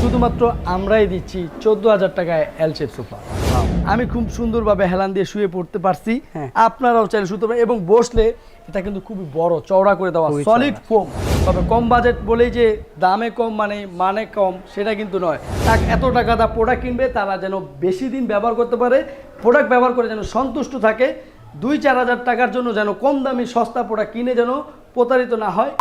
শুধুমাত্র আমরাই দিচ্ছি চোদ্দ হাজার টাকায় এল শেপ সোফা আমি খুব সুন্দরভাবে হেলান দিয়ে শুয়ে পড়তে পারছি। হ্যাঁ। আপনারাও চাইলে শুতে পারেন এবং বসলে এটা কিন্তু খুবই বড় চওড়া করে দেওয়া সলিড ফোম তবে কম বাজেট বলেই যে দামে কম মানে মানে কম সেটা কিন্তু নয়। তাক এত টাকা দা প্রোডাক্ট কিনবে তারা যেন বেশি দিন ব্যবহার করতে পারে প্রোডাক্ট ব্যবহার করে যেন সন্তুষ্ট থাকে দুই চার হাজার টাকার জন্য যেন কম দামি সস্তা প্রোডাক্ট কিনে যেন প্রতারিত না হয়।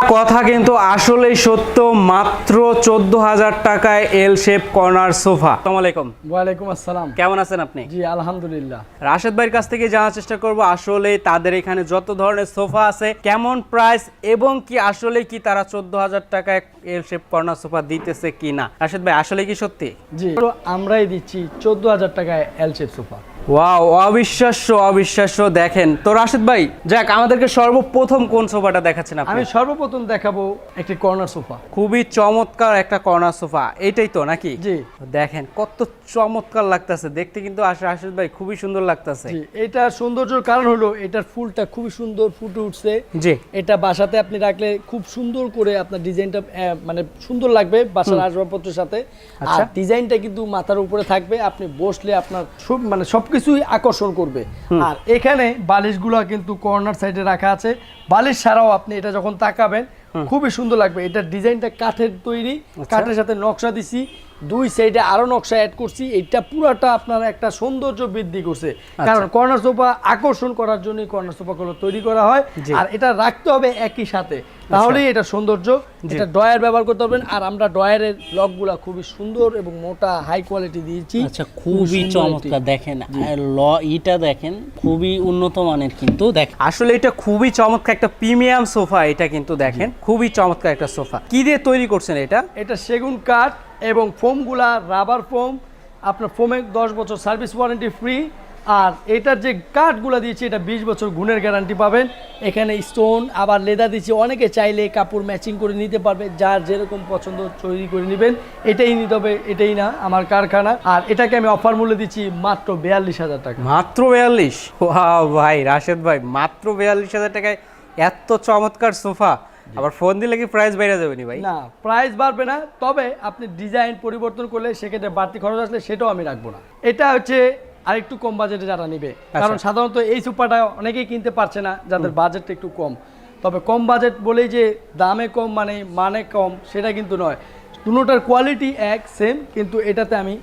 কথা কিন্তু আসলেই সত্য মাত্র চোদ্দ হাজার টাকায় এল শেপ কর্নার সোফা। আলাইকুম। ওয়ালাইকুম আসসালাম। কেমন আছেন আপনি? জি আলহামদুলিল্লাহ। রাশেদ ভাইয়ের কাছ থেকে জানার চেষ্টা করব আসলে তাদের এখানে যত ধরনের সোফা আছে কেমন প্রাইস এবং কি আসলে কি তারা চোদ্দ হাজার টাকায় এল শেপ কর্নার সোফা দিতেছে কি না রাশেদ ভাই আসলে কি সত্যি? জি আমরাই দিচ্ছি চোদ্দ হাজার টাকায় এল শেপ সোফা। ওয়াও অবিশ্বাস্য অবিশ্বাস্য। দেখেন তো রাশেদ ভাই যাক আমাদেরকে সর্বপ্রথম কোন সোফাটা দেখাচ্ছেন আপনি? আমি সর্বপ্রথম দেখাবো একটি কর্নার সোফা। খুবই চমৎকার একটা কর্নার সোফা। এইটাই তো নাকি? জি। দেখেন কত চমৎকার লাগতেছে। দেখতে কিন্তু রাশেদ ভাই খুবই সুন্দর লাগতেছে। এটা সৌন্দর্যের কারণ হলো এটার ফুলটা খুবই সুন্দর ফুটে উঠছে। জি। এটা বাসাতে আপনি রাখলে খুব সুন্দর করে আপনার ডিজাইনটা মানে সুন্দর লাগবে বাসার আসবাবপত্রের সাথে। আর আচ্ছা। ডিজাইনটা কিন্তু মাথার উপরে থাকবে। আপনি বসলে আপনার সব মানে সবকিছুই আকর্ষণ করবে। আর এখানে বালিশগুলো কিন্তু কর্নার সাইডে রাখা আছে। বালিশ ছাড়াও আপনি এটা যখন তাকাবেন খুবই সুন্দর লাগবে। এটার ডিজাইনটা কাঠের তৈরি। আচ্ছা। কাঠের সাথে নকশা দিছি। দুই সাইডে আরও নকশা অ্যাড করছি। এটা পুরাটা আপনার একটা সৌন্দর্য বৃদ্ধি করছে। আচ্ছা। কারণ কর্নার সোফা আকর্ষণ করার জন্য কর্নার সোফাগুলো তৈরি করা হয়। আর এটা রাখতে হবে একই সাথে। তাহলেই এটা সৌন্দর্য। এটা ডয়ার ব্যবহার করতে পারবেন। আর আমরা ডয়ারের লকগুলা খুবই সুন্দর এবং মোটা হাই কোয়ালিটি দিয়েছি। আচ্ছা খুবই চমৎকার দেখেন। ল ইটা দেখেন খুবই উন্নত মানের কিন্তু দেখ আসলে এটা খুবই চমৎকার একটা প্রিমিয়াম সোফা এটা কিন্তু দেখেন খুবই চমৎকার একটা সোফা। কি দিয়ে তৈরি করছেন এটা? এটা সেগুন কাঠ এবং ফোমগুলা রাবার ফোম আপনার ফোমে দশ বছর সার্ভিস ওয়ারেন্টি ফ্রি আর এটার যে কাঠগুলা দিয়েছি এটা বিশ বছর গুণের গ্যারান্টি পাবেন। এখানে স্টোন আবার লেদার দিচ্ছি অনেকে চাইলে কাপড় ম্যাচিং করে নিতে পারবে যার যেরকম পছন্দ তৈরি করে নেবেন। এটাই নিতে হবে এটাই না আমার কারখানা। আর এটাকে আমি অফার মূল্য দিচ্ছি মাত্র বিয়াল্লিশ হাজার টাকা। মাত্র বেয়াল্লিশ? ভাই রাশেদ ভাই মাত্র বেয়াল্লিশ হাজার টাকায় এত চমৎকার সোফা। আবার ফোন দিলে কি প্রাইস বেড়ে যাবে নি ভাই? না প্রাইস বাড়বে না তবে আপনি ডিজাইন পরিবর্তন করলে সেক্ষেত্রে বাড়তি খরচ আসলে সেটাও আমি রাখব না। এটা হচ্ছে আরেকটু কম বাজেটে যারা নিবে। কারণ সাধারণত এই সুপারটা অনেকেই কিনতে পারছে না যাদের বাজেটটা একটু কম। তবে কম বাজেট বলেই যে দামে কম মানে মানে কম সেটা কিন্তু নয়। দুটোটার কোয়ালিটি এক সেম কিন্তু এটাতে আমি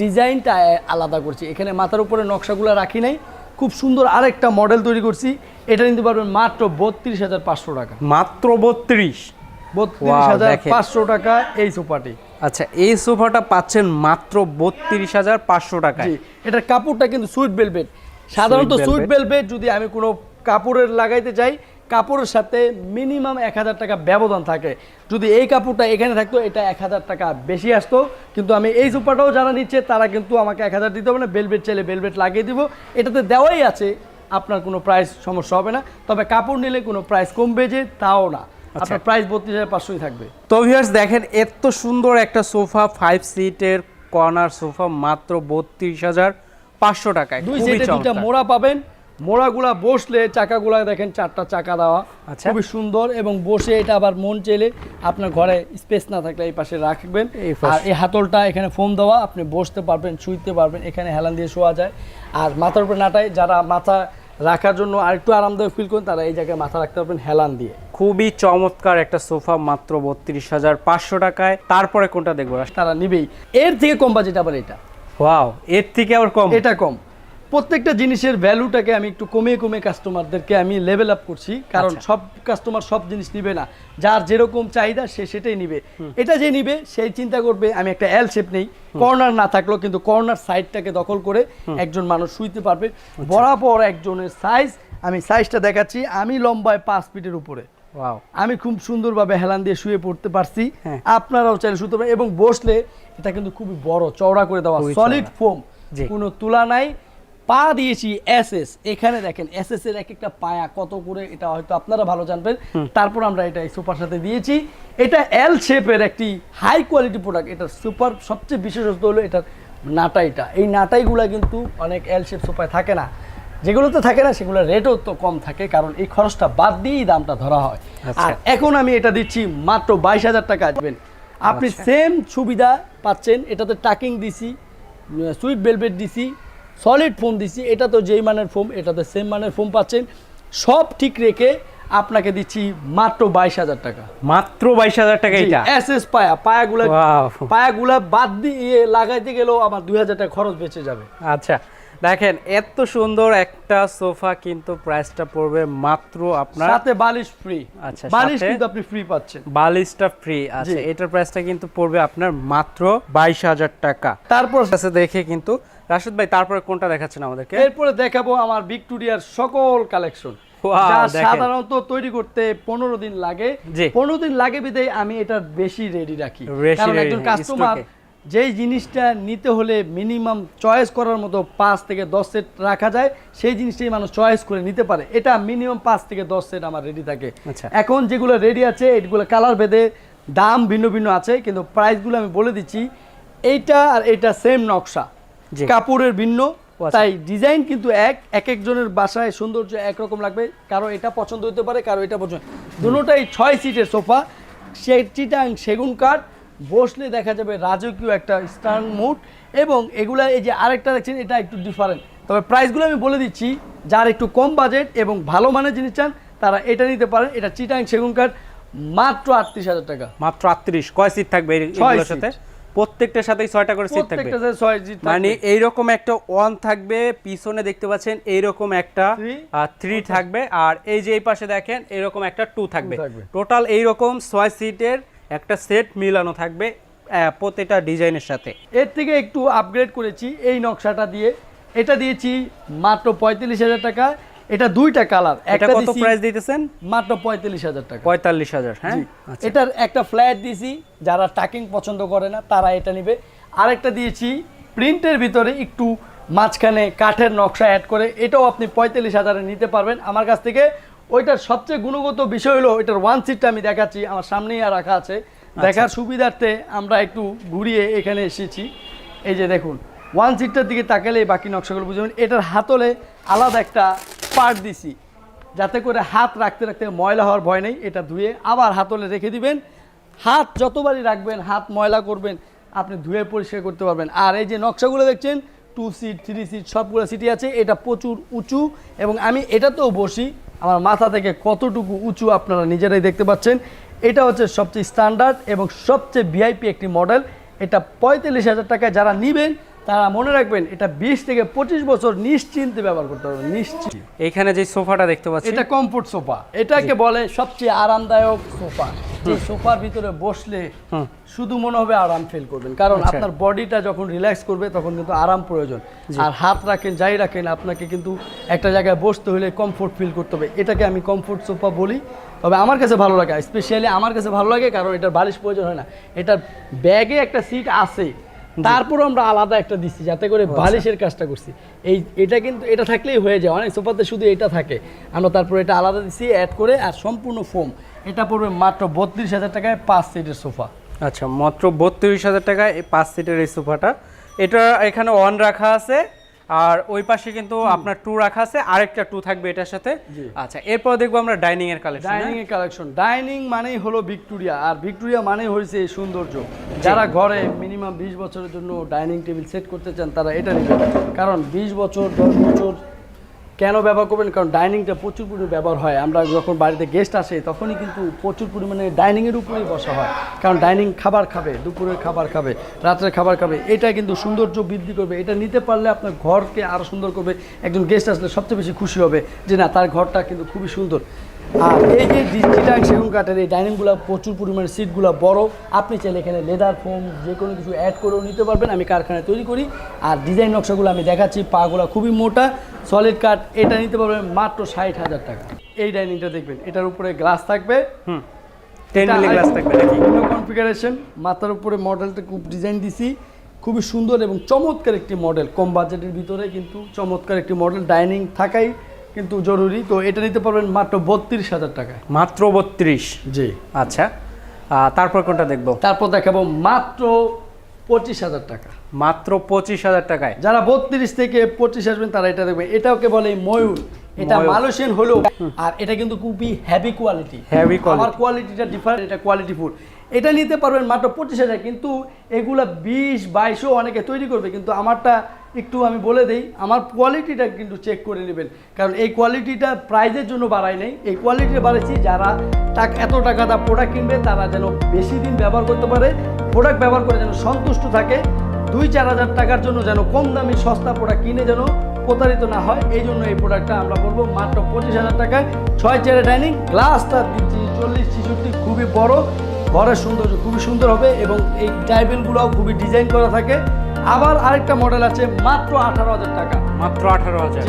ডিজাইনটা আলাদা করছি। এখানে মাথার উপরে নকশাগুলো রাখি নাই খুব সুন্দর আরেকটা মডেল তৈরি করছি। এটা নিতে পারবেন মাত্র বত্রিশ হাজার পাঁচশো টাকা। মাত্র বত্রিশ? বত্রিশ হাজার পাঁচশো টাকা এই সোফাটি। আচ্ছা এই সোফাটা পাচ্ছেন মাত্র বত্রিশ হাজার পাঁচশো টাকায়। এটার কাপড়টা কিন্তু সুইট সাধারণত সুইট বেলবেট বেলভেট যদি আমি কোনো কাপড়ের লাগাইতে চাই কাপড়ের সাথে মিনিমাম এক হাজার টাকা ব্যবধান থাকে। যদি এই কাপড়টা এখানে থাকতো এটা এক হাজার টাকা বেশি আসতো। কিন্তু আমি এই সুপারটাও যারা নিচ্ছে তারা কিন্তু আমাকে এক হাজার দিতে হবে না বেলভেট চাইলে বেলভেট লাগিয়ে দিব। এটাতে দেওয়াই আছে আপনার কোনো প্রাইস সমস্যা হবে না। তবে কাপড় নিলে কোনো প্রাইস কমবে যে তাও না। আচ্ছা। আপনার প্রাইস বত্রিশ হাজার পাঁচশোই থাকবে। তো ভিউয়ার্স দেখেন এত সুন্দর একটা সোফা ফাইভ সিটের কর্নার সোফা মাত্র বত্রিশ হাজার পাঁচশো টাকায়। দুই সাইডে দুইটা মোড়া পাবেন। মোড়াগুলা বসলে চাকাগুলা দেখেন চারটা চাকা দেওয়া। আচ্ছা। খুবই সুন্দর এবং বসে এটা আবার মন চেলে আপনার ঘরে স্পেস না থাকলে এই পাশে রাখবেন। আর এই হাতলটা এখানে ফোম দেওয়া আপনি বসতে পারবেন শুইতে পারবেন এখানে হেলান দিয়ে শোয়া যায়। আর মাথার উপরে নাটায় যারা মাথা রাখার জন্য আরেকটু আরামদায়ক ফিল করেন তারা এই জায়গায় মাথা রাখতে পারবেন হেলান দিয়ে। খুবই চমৎকার একটা সোফা মাত্র বত্রিশ হাজার পাঁচশো টাকায়। তারপরে কোনটা দেখব? তারা নিবেই। এর থেকে কম বাজেট আবার এটা? ওয়াও এর থেকে আবার কম? এটা কম। প্রত্যেকটা জিনিসের ভ্যালুটাকে আমি একটু কমিয়ে কমিয়ে কাস্টমারদেরকে আমি লেভেল আপ করছি। কারণ আচ্ছা। সব কাস্টমার সব জিনিস নিবে না। যার যেরকম চাহিদা সে সেটাই নিবে। এটা যে নিবে সেই চিন্তা করবে আমি একটা এল শেপ নেই। কর্নার না থাকলেও কিন্তু কর্নার সাইডটাকে দখল করে একজন মানুষ শুইতে পারবে। আচ্ছা। বরাবর একজনের সাইজ আমি সাইজটা দেখাচ্ছি আমি লম্বায় পাঁচ ফিটের উপরে। আমি খুব সুন্দরভাবে হেলান দিয়ে শুয়ে পড়তে পারছি। হ্যাঁ। আপনারাও চাইলে শুতে পারেন। এবং বসলে এটা কিন্তু খুবই বড় চওড়া করে দেওয়া সলিড ফোম। কোনো তুলা নাই। পা দিয়েছি এসএস। এখানে দেখেন এসএস এর এক একটা পায়া কত করে এটা হয়তো আপনারা ভালো জানবেন। তারপর আমরা এটা এই সুপার সাথে দিয়েছি। এটা এল শেপের একটি হাই কোয়ালিটি প্রোডাক্ট এটা সুপার সবচেয়ে বিশেষত্ব হলো এটার নাটাইটা। এই নাটাইগুলা কিন্তু অনেক এল শেপ সোফায় থাকে না। যেগুলোতে থাকে না সেগুলোর রেটও তো কম থাকে কারণ এই খরচটা বাদ দিয়েই দামটা ধরা হয়। আচ্ছা। আর এখন আমি এটা দিচ্ছি মাত্র বাইশ হাজার টাকা। দেবেন আপনি সেম সুবিধা পাচ্ছেন। এটাতে টাকিং দিছি সুইট ভেলভেট দিছি সলিড ফোম দিছি এটা তো যেই মানের ফোম এটাতে সেম মানের ফোম পাচ্ছেন। সব ঠিক রেখে আপনাকে দিচ্ছি মাত্র বাইশ হাজার টাকা। মাত্র বাইশ হাজার টাকা এটা? এস এস পায়া পায়াগুলা পায়াগুলা বাদ দিয়ে লাগাইতে গেলেও আমার দুই হাজার টাকা খরচ বেঁচে যাবে। আচ্ছা দেখেন এত সুন্দর একটা সোফা কিন্তু প্রাইসটা পড়বে মাত্র আপনার সাথে বালিশ ফ্রি আচ্ছা, বালিশ কিন্তু আপনি ফ্রি পাচ্ছেন। বালিশটা ফ্রি আচ্ছা। এটার প্রাইসটা কিন্তু পড়বে আপনার মাত্র বাইশ হাজার টাকা। তারপর কাছে দেখে কিন্তু রাশেদ ভাই তারপরে কোনটা দেখাচ্ছেন আমাদেরকে? এরপরে দেখাবো আমার ভিক্টোরিয়ার সকল কালেকশন। যা। সাধারণত তৈরি করতে পনেরো দিন লাগে। পনেরো দিন লাগে বিদায় আমি এটা বেশি রেডি রাখি। কারণ একজন কাস্টমার stock যেই জিনিসটা নিতে হলে মিনিমাম চয়েস করার মতো পাঁচ থেকে দশ সেট রাখা যায় সেই জিনিসটাই মানুষ চয়েস করে নিতে পারে। এটা মিনিমাম পাঁচ থেকে দশ সেট আমার রেডি থাকে। আচ্ছা। এখন যেগুলো রেডি আছে এগুলো কালার ভেদে দাম ভিন্ন ভিন্ন আছে কিন্তু প্রাইসগুলো আমি বলে দিচ্ছি এইটা আর এটা সেম নকশা। কাপড়ের ভিন্ন আচ্ছা। তাই ডিজাইন কিন্তু এক এক একজনের বাসায় সৌন্দর্য একরকম লাগবে কারও এটা পছন্দ হতে পারে কারও এটা পছন্দ দুটোটাই ছয় সিটের সোফা চিটাং সেগুন কাঠ বসলে দেখা যাবে রাজকীয় একটা স্টার্ন মুড এবং এগুলা এই যে আরেকটা দেখছেন এটা একটু ডিফারেন্ট তবে প্রাইসগুলো আমি বলে দিচ্ছি যার একটু কম বাজেট এবং ভালো মানের জিনিস চান তারা এটা নিতে পারেন। এটা চিটাং সেগুন কাঠ মাত্র আটত্রিশ হাজার টাকা। মাত্র আটত্রিশ কয় সিট থাকবে এগুলোর সাথে? প্রত্যেকটার সাথেই ছয়টা করে সিট থাকবে। মানে এইরকম একটা ওয়ান থাকবে পিছনে দেখতে পাচ্ছেন এইরকম একটা থ্রি থাকবে আর এই যে এই পাশে দেখেন এরকম একটা টু থাকবে। টোটাল এইরকম ছয় সিটের একটা সেট মিলানো থাকবে প্রতিটা ডিজাইনের সাথে। এর থেকে একটু আপগ্রেড করেছি এই নকশাটা দিয়ে। এটা দিয়েছি মাত্র পঁয়তাল্লিশ হাজার টাকা। এটা দুইটা কালার। এটা একটা কত প্রাইস দিতেছেন? মাত্র পঁয়তাল্লিশ হাজার টাকা। পঁয়তাল্লিশ হাজার হ্যাঁ? আচ্ছা। এটার একটা ফ্ল্যাট দিয়েছি যারা টাকিং পছন্দ করে না তারা এটা নিবে। আরেকটা দিয়েছি প্রিন্টের ভিতরে একটু মাঝখানে কাঠের নকশা অ্যাড করে এটাও আপনি পঁয়তাল্লিশ হাজারে নিতে পারবেন। আমার কাছ থেকে ওইটার সবচেয়ে গুণগত বিষয় হলো ওইটার ওয়ান সিটটা আমি দেখাচ্ছি আমার সামনেই আর রাখা আছে। দেখার সুবিধার্থে আমরা একটু ঘুরিয়ে এখানে এসেছি। এই যে দেখুন ওয়ান সিটটার দিকে তাকালে বাকি নকশাগুলো বুঝবেন এটার হাতলে আলাদা একটা পার্ট দিছি। যাতে করে হাত রাখতে রাখতে ময়লা হওয়ার ভয় নেই, এটা ধুয়ে আবার হাতলে রেখে দিবেন। হাত যতবারই রাখবেন, হাত ময়লা করবেন, আপনি ধুয়ে পরিষ্কার করতে পারবেন। আর এই যে নকশাগুলো দেখছেন টু সিট থ্রি সিট সবগুলো সিটি আছে, এটা প্রচুর উঁচু এবং আমি এটাতেও বসি। আমার মাথা থেকে কতটুকু উঁচু আপনারা নিজেরাই দেখতে পাচ্ছেন। এটা হচ্ছে সবচেয়ে স্ট্যান্ডার্ড এবং সবচেয়ে ভিআইপি একটি মডেল এটা পঁয়তাল্লিশ হাজার টাকায় যারা নেবেন তারা মনে রাখবেন এটা বিশ থেকে পঁচিশ বছর নিশ্চিন্তে ব্যবহার করতে পারবেন নিশ্চিত এখানে যে সোফাটা দেখতে পাচ্ছি। এটা কমফোর্ট সোফা এটাকে বলে সবচেয়ে আরামদায়ক সোফা। যে সোফার ভিতরে বসলে শুধু মনে হবে আরাম ফিল করবেন। কারণ আচ্ছা। আপনার বডিটা যখন রিল্যাক্স করবে তখন কিন্তু আরাম প্রয়োজন। আর হাত রাখেন যাই রাখেন আপনাকে কিন্তু একটা জায়গায় বসতে হলে কমফোর্ট ফিল করতে হবে। এটাকে আমি কমফোর্ট সোফা বলি। তবে আমার কাছে ভালো লাগে স্পেশালি আমার কাছে ভালো লাগে কারণ এটার বালিশ প্রয়োজন হয় না। এটার ব্যাগে একটা সিট আছে। তারপরও আমরা আলাদা একটা দিচ্ছি যাতে করে আচ্ছা। বালিশের কাজটা করছি। এই এটা কিন্তু এটা থাকলেই হয়ে যায় অনেক সোফাতে শুধু এটা থাকে। আমরা তারপর এটা আলাদা দিচ্ছি অ্যাড করে আর সম্পূর্ণ ফোম এটা পড়বে মাত্র বত্রিশ হাজার টাকায় পাঁচ সিটের সোফা। আচ্ছা মাত্র বত্রিশ হাজার টাকায় এই পাঁচ সিটের এই সোফাটা। এটা এখানে অন রাখা আছে আর ওই পাশে কিন্তু আপনার টু রাখা আছে আরেকটা টু থাকবে এটার সাথে। আচ্ছা এরপর দেখব আমরা ডাইনিং এর কালেকশন ডাইনিং এর কালেকশন ডাইনিং মানেই হলো ভিক্টোরিয়া আর ভিক্টোরিয়া মানেই হয়েছে এই সৌন্দর্য। যারা ঘরে মিনিমাম বিশ বছরের জন্য ডাইনিং টেবিল সেট করতে চান তারা এটা নেবেন। কারণ বিশ বছর দশ বছর কেন ব্যবহার করবেন? কারণ ডাইনিংটা প্রচুর পরিমাণে ব্যবহার হয়। আমরা যখন বাড়িতে গেস্ট আসে, তখনই কিন্তু প্রচুর পরিমাণে ডাইনিংয়ের উপরেই বসা হয়। কারণ ডাইনিং খাবার খাবে, দুপুরের খাবার খাবে, রাত্রের খাবার খাবে। এটা কিন্তু সৌন্দর্য বৃদ্ধি করবে। এটা নিতে পারলে আপনার ঘরকে আরও সুন্দর করবে। একজন গেস্ট আসলে সবচেয়ে বেশি খুশি হবে যে, না, তার ঘরটা কিন্তু খুবই সুন্দর। আর এই যে ডিজিটাল সেগুন কাঠের এই ডাইনিংগুলো প্রচুর পরিমাণে সিটগুলো বড় আপনি চাইলে এখানে লেদার ফোম যে কোনো কিছু অ্যাড করেও নিতে পারবেন। আমি কারখানায় তৈরি করি আর ডিজাইন নকশাগুলো আমি দেখাচ্ছি পাগুলো খুবই মোটা সলিড কাঠ এটা নিতে পারবেন মাত্র ষাট হাজার টাকা। এই ডাইনিংটা দেখবেন এটার উপরে গ্লাস থাকবে। হুম। গ্লাস থাকবে নাকি? কনফিগারেশন মাথার উপরে মডেলটা খুব ডিজাইন দিছি। খুবই সুন্দর এবং চমৎকার একটি মডেল কম বাজেটের ভিতরে কিন্তু চমৎকার একটি মডেল ডাইনিং থাকাই কিন্তু জরুরি। তো এটা নিতে পারবেন মাত্র বত্রিশ হাজার টাকায় মাত্র বত্রিশ? জি। আচ্ছা। তারপর কোনটা দেখব? তারপর দেখাবো মাত্র পঁচিশ হাজার টাকা। মাত্র পঁচিশ হাজার টাকায়? যারা বত্রিশ থেকে পঁচিশ আসবেন তারা এটা দেখবেন এটাকে বলে ময়ূর। এটা। মালয়েশিয়ান হলো আর এটা কিন্তু খুবই হ্যাভি কোয়ালিটি quality। আমার কোয়ালিটিটা ডিফারেন্ট এটা কোয়ালিটি ফুড এটা নিতে পারবেন মাত্র পঁচিশ হাজার কিন্তু এগুলা বিশ বাইশও অনেকে তৈরি করবে কিন্তু আমারটা একটু আমি বলে দেই, আমার কোয়ালিটিটা কিন্তু চেক করে নেবেন। কারণ এই কোয়ালিটিটা প্রাইজের জন্য বাড়াই নেই। এই কোয়ালিটি বাড়াইছি, যারা টাকা এত টাকা দা প্রোডাক্ট কিনবে, তারা যেন বেশি দিন ব্যবহার করতে পারে প্রোডাক্ট ব্যবহার করে যেন সন্তুষ্ট থাকে, দুই চার হাজার টাকার জন্য যেন কম দামি সস্তা প্রোডাক্ট কিনে যেন প্রতারিত না হয়, এই জন্য এই প্রোডাক্টটা আমরা বলব মাত্র পঁচিশ হাজার টাকায়। ছয় চেয়ারে ডাইনিং গ্লাসটা দিচ্ছি, চল্লিশ ছিষট্টি, খুবই বড়। ঘরের সৌন্দর্য খুবই সুন্দর হবে এবং এই টাইবেলগুলোও খুবই ডিজাইন করা থাকে। আবার আরেকটা মডেল আছে মাত্র আঠারো হাজার টাকা। মাত্র আঠারো হাজার?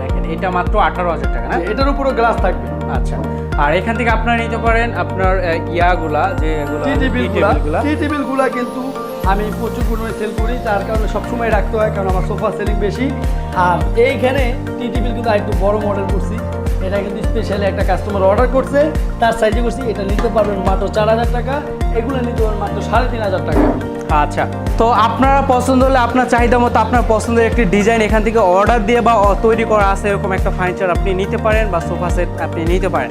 দেখেন এটা মাত্র আঠারো হাজার টাকা না? এটার উপরও গ্লাস থাকবে। আচ্ছা আর এখান থেকে আপনারা নিতে পারেন আপনার ইয়াগুলা যে টেবিলগুলা। কিন্তু আমি প্রচুর পরিমাণে সেল করি তার কারণে সবসময় রাখতে হয় কারণ আমার সোফা সেলিং বেশি। আর এইখানে টি টেবিল কিন্তু আরেকটু বড় মডেল করছি। এটা কিন্তু স্পেশালি একটা কাস্টমার অর্ডার করছে তার সাইজে করছি এটা নিতে পারবেন মাত্র চার হাজার টাকা এগুলো নিতে পারবেন মাত্র সাড়ে তিন হাজার টাকা। আচ্ছা তো আপনারা পছন্দ হলে আপনার চাহিদা মতো আপনার পছন্দের একটি ডিজাইন এখান থেকে অর্ডার দিয়ে বা তৈরি করা আছে, এরকম একটা ফার্নিচার আপনি নিতে পারেন বা সোফা সেট আপনি নিতে পারেন।